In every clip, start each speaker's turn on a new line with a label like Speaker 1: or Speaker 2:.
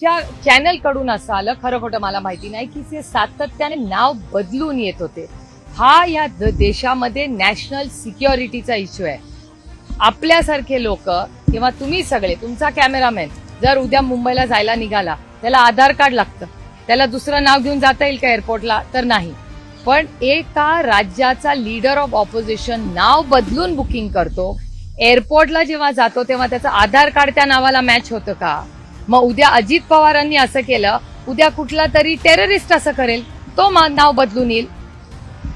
Speaker 1: ज्या चॅनलकडून असं आलं खरं खोटं मला माहिती नाही की ते सातत्याने नाव बदलून येत होते. हा या देशामध्ये नॅशनल सिक्युरिटीचा इश्यू आहे. आपल्यासारखे लोक किंवा तुम्ही सगळे तुमचा कॅमेरामॅन जर उद्या मुंबईला जायला निघाला त्याला आधार कार्ड लागतं. त्याला दुसरं नाव घेऊन जाता येईल का एअरपोर्टला तर नाही. पण एका राज्याचा लीडर ऑफ ऑपोजिशन नाव बदलून बुकिंग करतो. एअरपोर्टला जेव्हा जातो तेव्हा त्याचं आधार कार्ड त्या नावाला मॅच होतं का? मग उद्या अजित पवारांनी असं केलं उद्या कुठला तरी टेररिस्ट असं करेल तो मा- नाव बदलून येईल.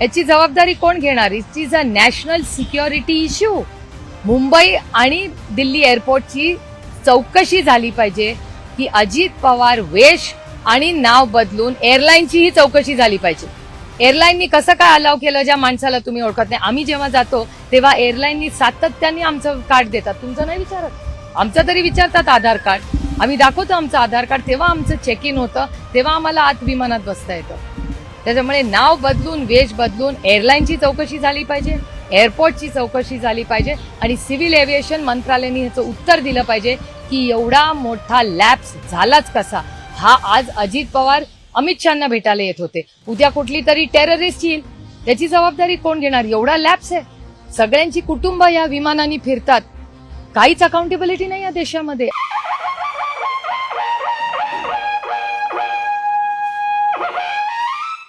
Speaker 1: याची जबाबदारी कोण घेणार? It is a national security issue Mumbai आणि दिल्ली एअरपोर्टची चौकशी झाली पाहिजे की अजित पवार वेश आणि नाव बदलून एअरलाईनचीही चौकशी झाली पाहिजे. एअरलाईननी कसं काय अलाव केलं ज्या माणसाला तुम्ही ओळखत नाही? आम्ही जेव्हा जातो तेव्हा एअरलाईननी सातत्याने आमचं कार्ड देतात. तुमचं नाही विचारत? आमचं तरी विचारतात आधार कार्ड आम्ही दाखवतो आमचं आधार कार्ड तेव्हा आमचं चेक इन होतं तेव्हा आम्हाला आत विमानात बसता येतं. त्याच्यामुळे नाव बदलून वेश बदलून एअरलाईनची चौकशी झाली पाहिजे एअरपोर्टची चौकशी झाली पाहिजे आणि सिव्हिल एव्हिएशन मंत्रालयाने ह्याचं उत्तर दिलं पाहिजे की एवढा मोठा लॅप्स झालाच कसा? हा आज अजित पवार अमित शहाना भेटायला येत होते. उद्या कुठली तरी टेररिस्ट येईल. त्याची जबाबदारी कोण घेणार? एवढा लॅप्स आहे. सगळ्यांची कुटुंब या विमानाने फिरतात. काहीच अकाउंटेबिलिटी नाही या देशामध्ये.